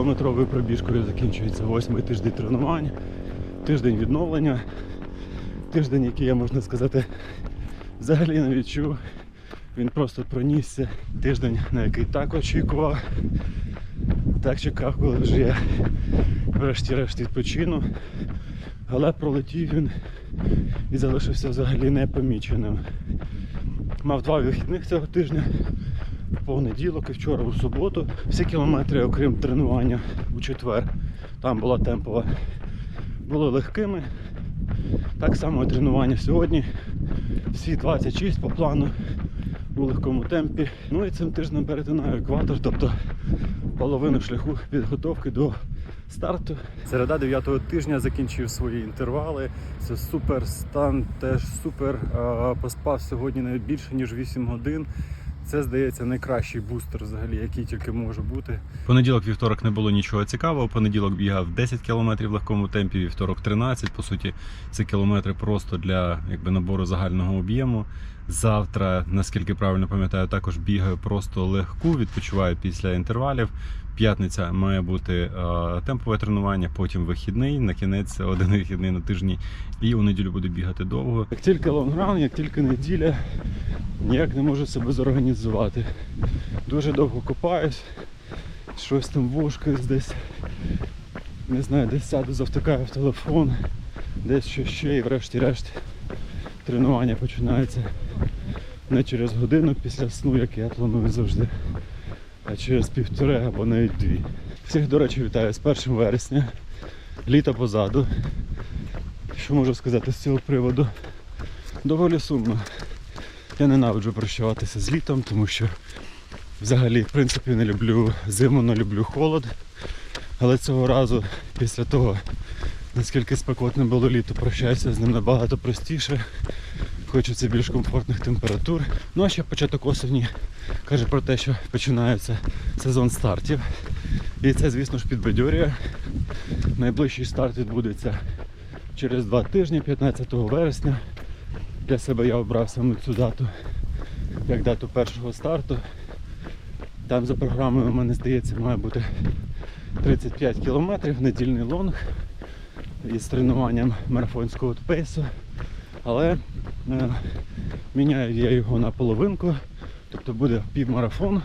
6-кілометровою пробіжкою закінчується восьмий тиждень тренувань, тиждень відновлення, тиждень, який я можна сказати, взагалі не відчув. Він просто пронісся. Тиждень, на який так очікував, так чекав, коли вже я врешті-решт відпочину. Але пролетів він і залишився взагалі непоміченим. Мав два вихідних цього тижня понеділок і вчора у суботу. Всі кілометри, окрім тренування у четвер, там була темпова, були легкими. Так само і тренування сьогодні. Всі 26 по плану у легкому темпі. Ну і цим тижнем перетинаю екватор, тобто половину шляху підготовки до старту. Середа 9-го тижня закінчив свої інтервали. Це супер стан, теж супер. Поспав сьогодні навіть більше ніж 8 годин. Це здається найкращий бустер, взагалі, який тільки може бути. Понеділок, вівторок не було нічого цікавого. Понеділок бігав 10 км в легкому темпі, вівторок 13. По суті, це кілометри просто для якби набору загального об'єму. Завтра, наскільки правильно пам'ятаю, також бігаю просто легку, відпочиваю після інтервалів. П'ятниця має бути е, темпове тренування, потім вихідний, на кінець один вихідний на тижні, і у неділю буду бігати довго. Як тільки лонгран, як тільки неділя, ніяк не можу себе зорганізувати. Дуже довго копаюсь, щось там вошкаюсь десь, не знаю, десь сяду, завтикаю в телефон, десь що ще і врешті-решт тренування починається не через годину після сну, як я планую завжди, а через півтори або навіть дві. Всіх, до речі, вітаю з 1 вересня. Літо позаду. Що можу сказати з цього приводу? Доволі сумно. Я ненавиджу прощаватися з літом, тому що взагалі, в принципі, не люблю зиму, не люблю холод. Але цього разу, після того, наскільки спекотне було літо, прощаюся з ним набагато простіше. Хочеться більш комфортних температур. Ну а ще початок осені каже про те, що починається сезон стартів. І це, звісно ж, підбадьорює. Найближчий старт відбудеться через два тижні, 15 вересня. Для себе я обрав саме цю дату як дату першого старту. Там за програмою у мене здається має бути 35 кілометрів, недільний лонг із тренуванням марафонського пейсу. Але е, міняю я його на половинку, тобто буде півмарафон.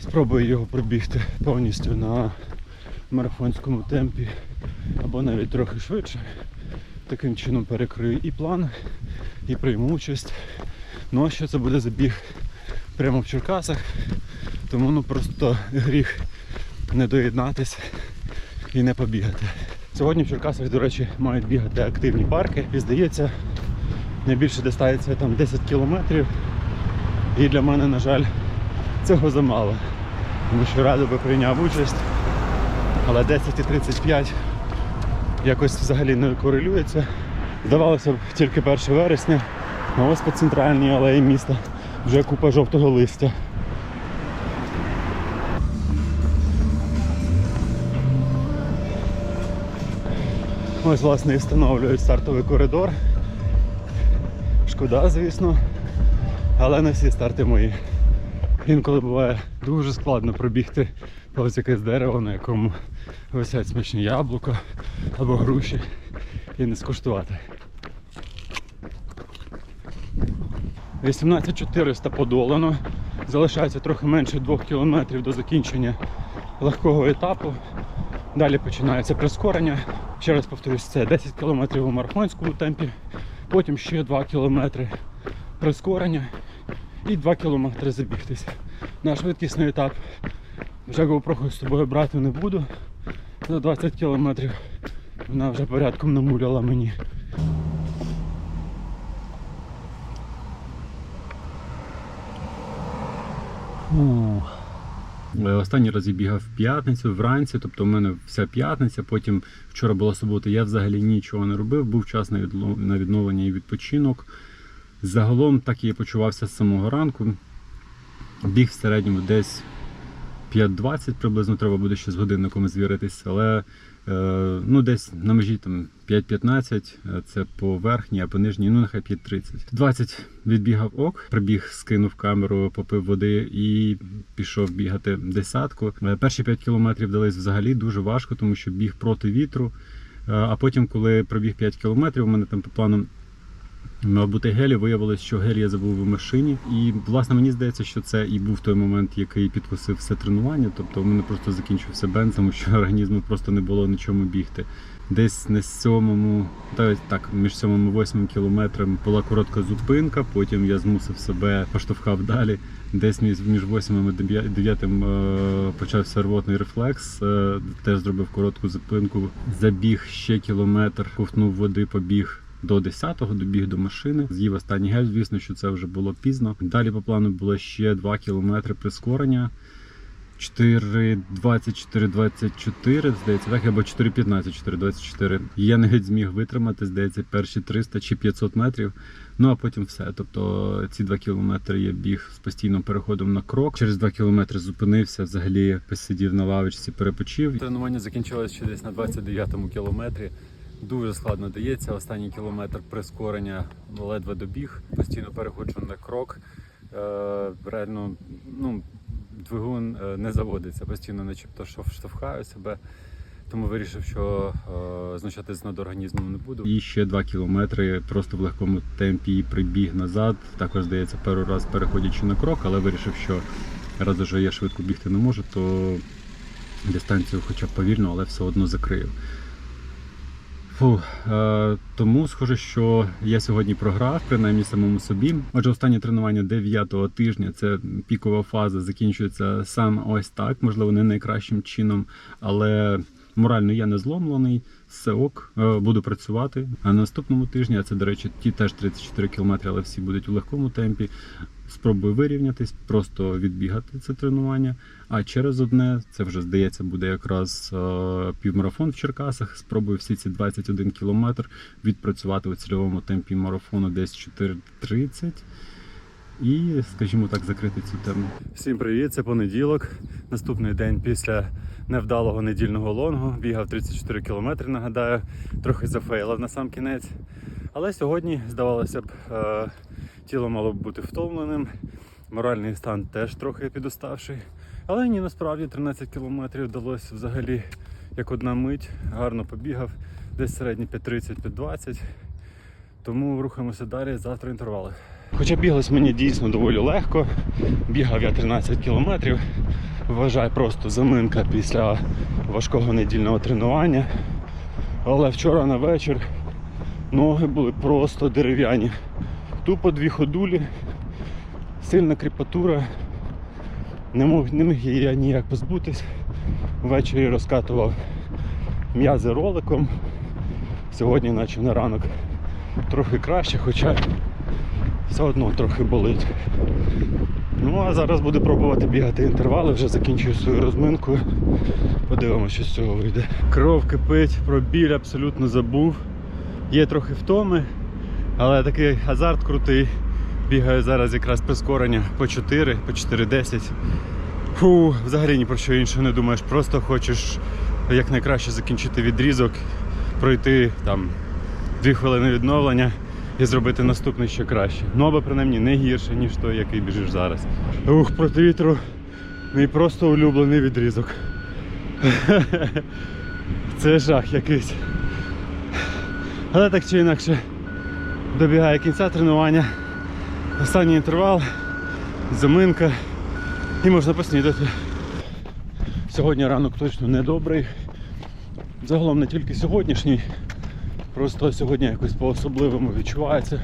Спробую його пробігти повністю на марафонському темпі або навіть трохи швидше. Таким чином перекрию і план, і прийму участь. Ну а що це буде забіг прямо в Черкасах, тому ну просто гріх не доєднатись і не побігати. Сьогодні в Черкасах, до речі, мають бігати активні парки. І здається, найбільше дистанція там 10 кілометрів. І для мене, на жаль, цього замало. Тому що радо би прийняв участь. Але 10 і 35 якось взагалі не корелюється. Здавалося б, тільки 1 вересня, а ось по центральній алеї міста вже купа жовтого листя. Ось, власне, і встановлюють стартовий коридор. Шкода, звісно, але не всі старти мої. Інколи буває дуже складно пробігти повз якесь дерево, на якому висять смачні яблука або груші і не скуштувати. 18400 подолано. Залишається трохи менше 2 кілометрів до закінчення легкого етапу. Далі починається прискорення. Ще раз повторюсь, це 10 кілометрів у марафонському темпі, потім ще 2 кілометри прискорення і 2 кілометри забігтися. На швидкісний етап вже GoPro з собою брати не буду. За 20 кілометрів вона вже порядком намуляла мені. Ух. Е, Останній раз я бігав в п'ятницю вранці, тобто в мене вся п'ятниця, потім вчора була субота, я взагалі нічого не робив, був час на відновлення і відпочинок. Загалом так я почувався з самого ранку. Біг в середньому десь 5.20 приблизно треба буде ще з годинником звіритись, але ну, десь на межі там 5-15, це по верхній, а по нижній, ну нехай 5.30. 20 відбігав ок, прибіг, скинув камеру, попив води і пішов бігати десятку. Е, Перші 5 кілометрів дались взагалі дуже важко, тому що біг проти вітру. Е, А потім, коли пробіг 5 кілометрів, у мене там по плану Мав гелі, виявилось, що гель я забув у машині. І власне мені здається, що це і був той момент, який підкосив все тренування. Тобто у мене просто закінчився бенз, тому що організму просто не було на чому бігти. Десь на сьомому, та так, між сьомим і восьмим кілометром була коротка зупинка, потім я змусив себе поштовхав далі. Десь між, між восьмим і дев'ятим е, почався рвотний рефлекс. Е, теж зробив коротку зупинку, забіг ще кілометр, ковтнув води, побіг до 10-го, добіг до машини. З'їв останній гель, звісно, що це вже було пізно. Далі по плану було ще 2 кілометри прискорення. 4.24-24, здається, так, або 4.15, 4.24. Я навіть зміг витримати, здається, перші 300 чи 500 метрів. Ну а потім все. Тобто ці 2 кілометри я біг з постійним переходом на крок. Через 2 кілометри зупинився, взагалі посидів на лавочці, перепочив. Тренування закінчилось ще десь на 29-му кілометрі. Дуже складно дається. Останній кілометр прискорення ледве добіг, постійно переходжу на крок. Е, реально, ну, двигун е, не заводиться, постійно начебто штовхаю себе. Тому вирішив, що е, знущатись над організмом не буду. І ще 2 кілометри просто в легкому темпі прибіг назад. Також здається, перший раз переходячи на крок, але вирішив, що раз уже я швидко бігти не можу, то дистанцію хоча б повільно, але все одно закрию. Фу, е, тому схоже, що я сьогодні програв, принаймні самому собі. Отже, останнє тренування 9-го тижня, це пікова фаза, закінчується саме ось так, можливо, не найкращим чином, але морально я не зломлений, все ок, е, буду працювати. А на наступному тижні, а це, до речі, ті теж 34 кілометри, але всі будуть у легкому темпі. Спробую вирівнятись, просто відбігати це тренування. А через одне, це вже здається, буде якраз е, півмарафон в Черкасах. Спробую всі ці 21 кілометр відпрацювати у цільовому темпі марафону десь 4.30 і, скажімо так, закрити цю тему. Всім привіт, це понеділок. Наступний день після невдалого недільного лонгу. Бігав 34 кілометри, нагадаю, трохи зафейлив на сам кінець. Але сьогодні, здавалося б, е, тіло мало б бути втомленим, моральний стан теж трохи підуставший. Але ні, насправді 13 кілометрів вдалося взагалі як одна мить, гарно побігав, десь середні 5.30-5.20. Тому рухаємося далі, завтра інтервали. Хоча біглось мені дійсно доволі легко. Бігав я 13 кілометрів. Вважай просто заминка після важкого недільного тренування. Але вчора на вечір ноги були просто дерев'яні. Тупо дві ходулі, сильна кріпатура. Не мог, не міг я ніяк позбутись. Ввечері розкатував м'язи роликом. Сьогодні, наче на ранок, трохи краще, хоча все одно трохи болить. Ну а зараз буду пробувати бігати інтервали, вже закінчую свою розминку. Подивимося, що з цього вийде. Кров кипить, про біль абсолютно забув. Є трохи втоми, але такий азарт крутий. Бігаю зараз якраз прискорення по 4, по 4.10. Фу, взагалі ні про що інше не думаєш, просто хочеш якнайкраще закінчити відрізок, пройти там 2 хвилини відновлення і зробити наступний ще краще. Ну або принаймні не гірше, ніж той, який біжиш зараз. Ух, проти вітру. Мій просто улюблений відрізок. Це жах якийсь. Але так чи інакше добігає кінця тренування. Останній інтервал, заминка і можна поснідати. Сьогодні ранок точно не добрий. Загалом не тільки сьогоднішній, просто сьогодні якось по-особливому відчувається.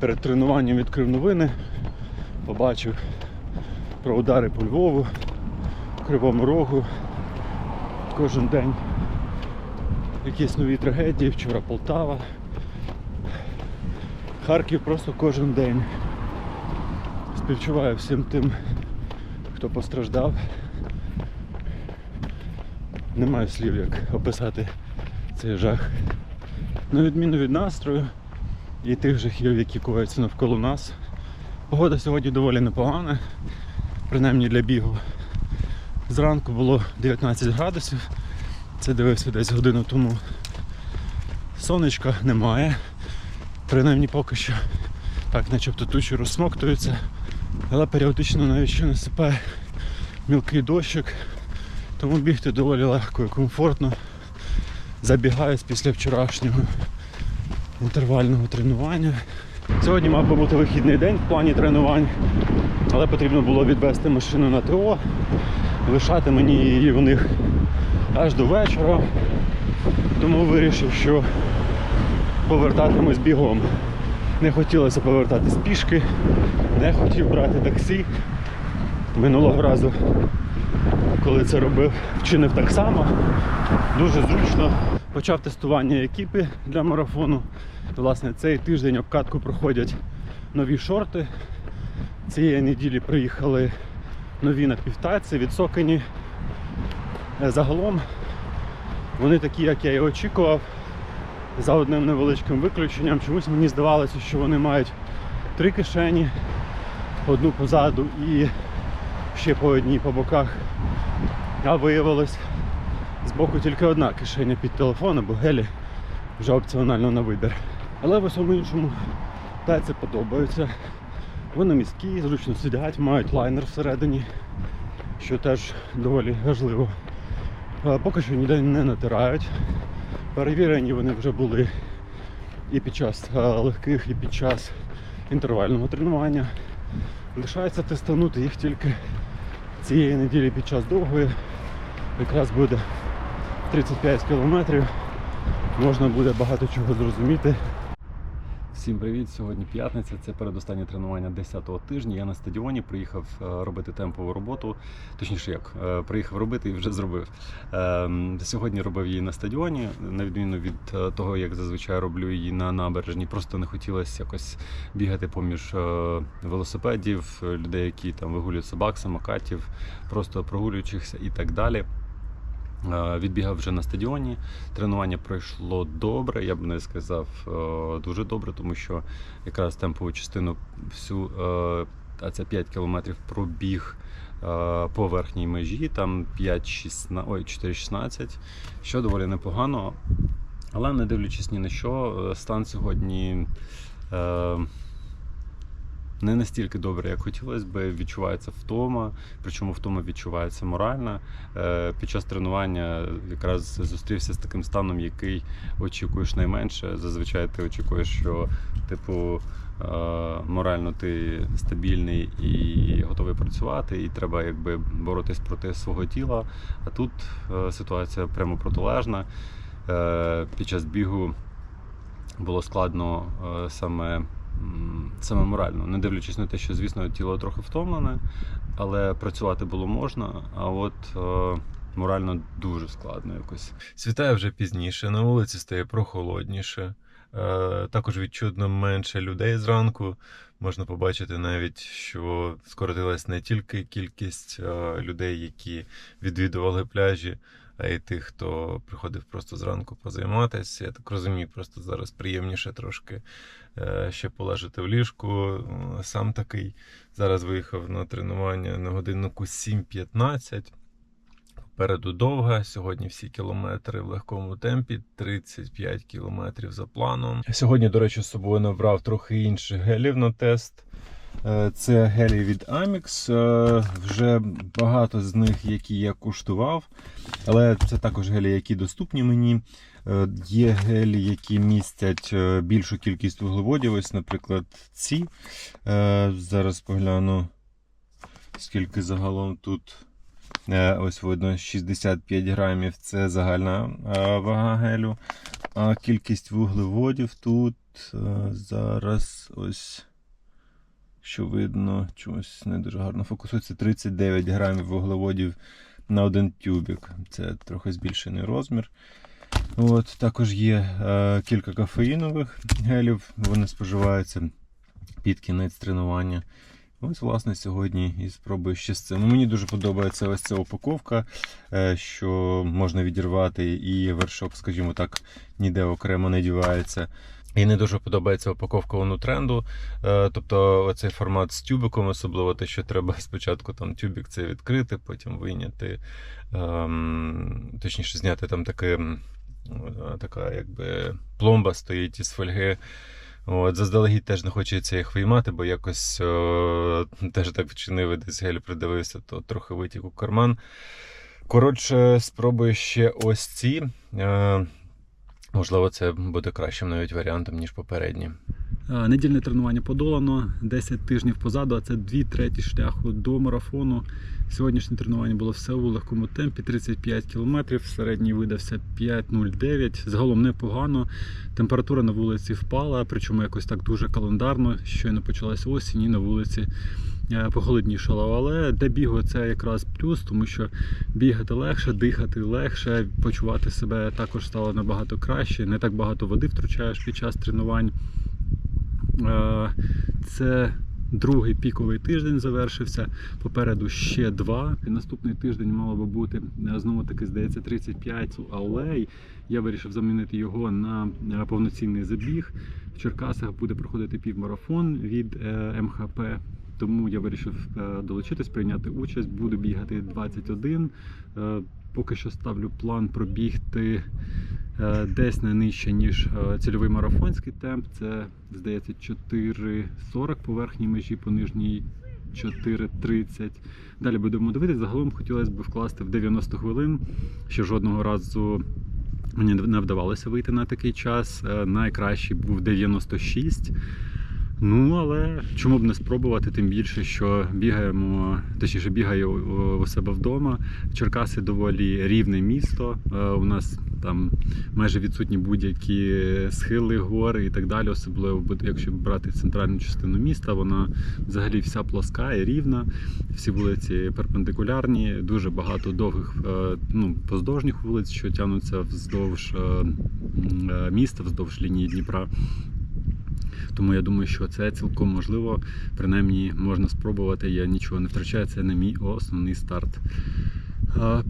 Перед тренуванням відкрив новини, побачив про удари по Львову, Кривому Рогу. Кожен день якісь нові трагедії, вчора Полтава. Харків просто кожен день. Співчуваю всім тим, хто постраждав. Немає слів, як описати цей жах. На відміну від настрою і тих жахів, які кояться навколо нас. Погода сьогодні доволі непогана, принаймні для бігу. Зранку було 19 градусів, Це дивився десь годину тому. Сонечка немає. Принаймні поки що так, начебто тучі розсмоктуються, але періодично навіть ще насипає мілкий дощик, тому бігти доволі легко і комфортно. Забігаюсь після вчорашнього інтервального тренування. Сьогодні мав би бути вихідний день в плані тренувань, але потрібно було відвести машину на ТО, лишати мені її у них аж до вечора. Тому вирішив, що повертатимусь бігом. Не хотілося повертатись пішки, не хотів брати таксі. Минулого разу, коли це робив, вчинив так само. Дуже зручно. Почав тестування екіпи для марафону. Власне, цей тиждень обкатку проходять нові шорти. Цієї неділі приїхали нові напівтайці, відсокані. Е, Загалом вони такі, як я і очікував, за одним невеличким виключенням. Чомусь мені здавалося, що вони мають три кишені, одну позаду і ще по одній по боках. А виявилось збоку тільки одна кишеня під телефон або гелі, вже опціонально на вибір. Але в усьому іншому тайці подобаються. Вони міські, зручно сидять, мають лайнер всередині, що теж доволі важливо. Поки що ніде не натирають. Перевірені вони вже були і під час легких, і під час інтервального тренування. Лишається тестанути їх тільки цієї неділі під час довгої. Якраз буде 35 кілометрів. Можна буде багато чого зрозуміти. Всім привіт! Сьогодні п'ятниця. Це передостаннє тренування 10-го тижня. Я на стадіоні приїхав е, робити темпову роботу. Точніше, як е, приїхав робити і вже зробив. Ем, Сьогодні робив її на стадіоні, на відміну від е, того, як зазвичай роблю її на набережні. Просто не хотілося якось бігати поміж велосипедів, людей, які там вигулюють собак, самокатів, просто прогулюючихся і так далі. Е, Відбігав вже на стадіоні. Тренування пройшло добре. Я б не сказав е, дуже добре, тому що якраз темпову частину всю, е, а це 5 кілометрів пробіг по верхній межі, там 5-16, 4-16, що доволі непогано. Але не дивлячись ні на що, стан сьогодні. Не настільки добре, як хотілося б, відчувається втома, причому втома відчувається моральна. Е, Під час тренування якраз зустрівся з таким станом, який очікуєш найменше. Зазвичай ти очікуєш, що типу е, морально ти стабільний і готовий працювати, і треба якби боротись проти свого тіла. А тут е, ситуація прямо протилежна. Під час бігу було складно саме, саме морально, не дивлячись на те, що, звісно, тіло трохи втомлене, але працювати було можна. А от е, морально дуже складно якось. Світає вже пізніше, на вулиці стає прохолодніше. Е, Також відчутно менше людей зранку. Можна побачити навіть, що скоротилась не тільки кількість е, людей, які відвідували пляжі, а й тих, хто приходив просто зранку позайматися. Я так розумію, просто зараз приємніше трошки ще полежати в ліжку. Е, Сам такий зараз виїхав на тренування на годиннику 7.15. Попереду довга. Сьогодні всі кілометри в легкому темпі, 35 кілометрів за планом. Сьогодні, до речі, з собою набрав трохи інших гелів на тест. Е, Це гелі від Amix. Е, Вже багато з них, які я куштував, але це також гелі, які доступні мені. Е, Є гелі, які містять більшу кількість вуглеводів. Ось, наприклад, ці. Зараз погляну, скільки загалом тут. Ось видно 65 грамів це загальна вага гелю. А кількість вуглеводів тут зараз ось що видно, чомусь не дуже гарно фокусується. 39 грамів вуглеводів на один тюбік. Це трохи збільшений розмір. От, також є е, кілька кофеїнових гелів, вони споживаються під кінець тренування. Ось, власне, сьогодні і спробую ще з цим. Мені дуже подобається ось ця упаковка, е, що можна відірвати, і вершок, скажімо так, ніде окремо не дівається. І не дуже подобається упаковка вону тренду. Е, Тобто оцей формат з тюбиком, особливо те, що треба спочатку там тюбик це відкрити, потім вийняти, ем, точніше, зняти там таке, е, така якби пломба стоїть із фольги. От, заздалегідь теж не хочеться їх виймати, бо якось е, теж так вчинив десь гель придивився, то трохи витік у карман. Коротше, спробую ще ось ці. Можливо, це буде кращим навіть варіантом, ніж попередні. Е, Недільне тренування подолано, 10 тижнів позаду, а це дві треті шляху до марафону. Сьогоднішнє тренування було все у легкому темпі, 35 км, середній видався 5.09. Загалом непогано. Температура на вулиці впала, причому якось так дуже календарно. Щойно почалася осінь і на вулиці похолоднішало. Але для бігу це якраз плюс, тому що бігати легше, дихати легше, почувати себе також стало набагато краще. Не так багато води втрачаєш під час тренувань. Е, Це другий піковий тиждень завершився. Попереду ще два. Наступний тиждень мало би бути е, знову таки, здається, 35, але я вирішив замінити його на е, повноцінний забіг. В Черкасах буде проходити півмарафон від е, МХП. Тому я вирішив е, долучитись, прийняти участь. Буду бігати 21. Е, Поки що ставлю план пробігти е, десь не нижче, ніж цільовий марафонський темп. Це, здається, 4,40 по верхній межі, по нижній 4,30. Далі будемо дивитися. Загалом хотілося б вкласти в 90 хвилин, що жодного разу. Мені не вдавалося вийти на такий час. Найкращий був 96. Ну, але чому б не спробувати, тим більше, що бігаємо, точніше бігаю у- себе вдома. Черкаси доволі рівне місто. Е, У нас там майже відсутні будь-які схили, гори і так далі. Особливо якщо брати центральну частину міста, вона взагалі вся плоска і рівна. Всі вулиці перпендикулярні, дуже багато довгих е, ну, поздовжніх вулиць, що тягнуться вздовж е, міста, вздовж лінії Дніпра. Тому я думаю, що це цілком можливо. Принаймні можна спробувати. Я нічого не втрачаю. Це не мій основний старт.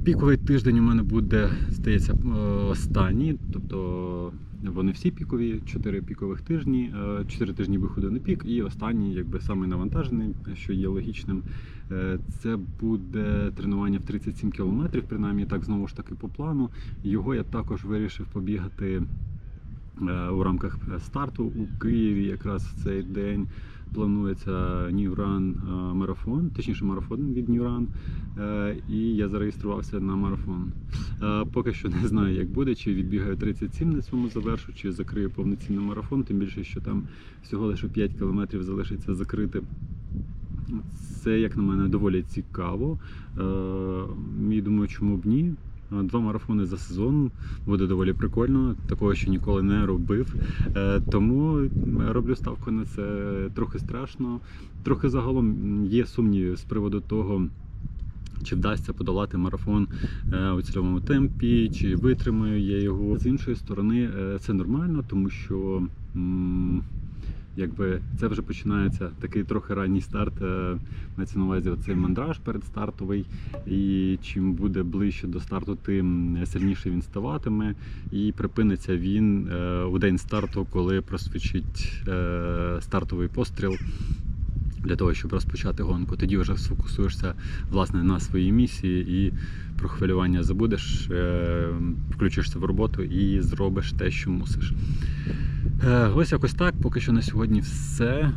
Піковий тиждень у мене буде, здається, е, останній. Тобто вони всі пікові, 4 пікових тижні, 4 тижні виходу на пік, і останній, якби самий навантажений, що є логічним. е, Це буде тренування в 37 кілометрів, принаймні так знову ж таки по плану. Його я також вирішив побігати е, у рамках старту у Києві. Якраз в цей день планується New Run е, марафон, точніше марафон від New Run. Е, І я зареєструвався на марафон. Е, Поки що не знаю, як буде, чи відбігаю 37 на цьому завершу, чи закрию повноцінний марафон, тим більше, що там всього лише 5 кілометрів залишиться закрити. Це, як на мене, доволі цікаво. Е, думаю, чому б ні. Е, Два марафони за сезон буде доволі прикольно. Такого ще ніколи не робив. Е, Тому роблю ставку на це трохи страшно. Трохи загалом є сумніви з приводу того. Чи вдасться подолати марафон е, у цільовому темпі, чи витримаю я його. З іншої сторони, е, це нормально, тому що якби це вже починається такий трохи ранній старт. е, Мається на увазі оцей мандраж передстартовий. І чим буде ближче до старту, тим сильніше він ставатиме. І припиниться він е, у день старту, коли просвічить е, стартовий постріл. Для того, щоб розпочати гонку, тоді вже сфокусуєшся власне на своїй місії і про хвилювання забудеш, е, включишся в роботу і зробиш те, що мусиш. Е, Ось якось так. Поки що на сьогодні все.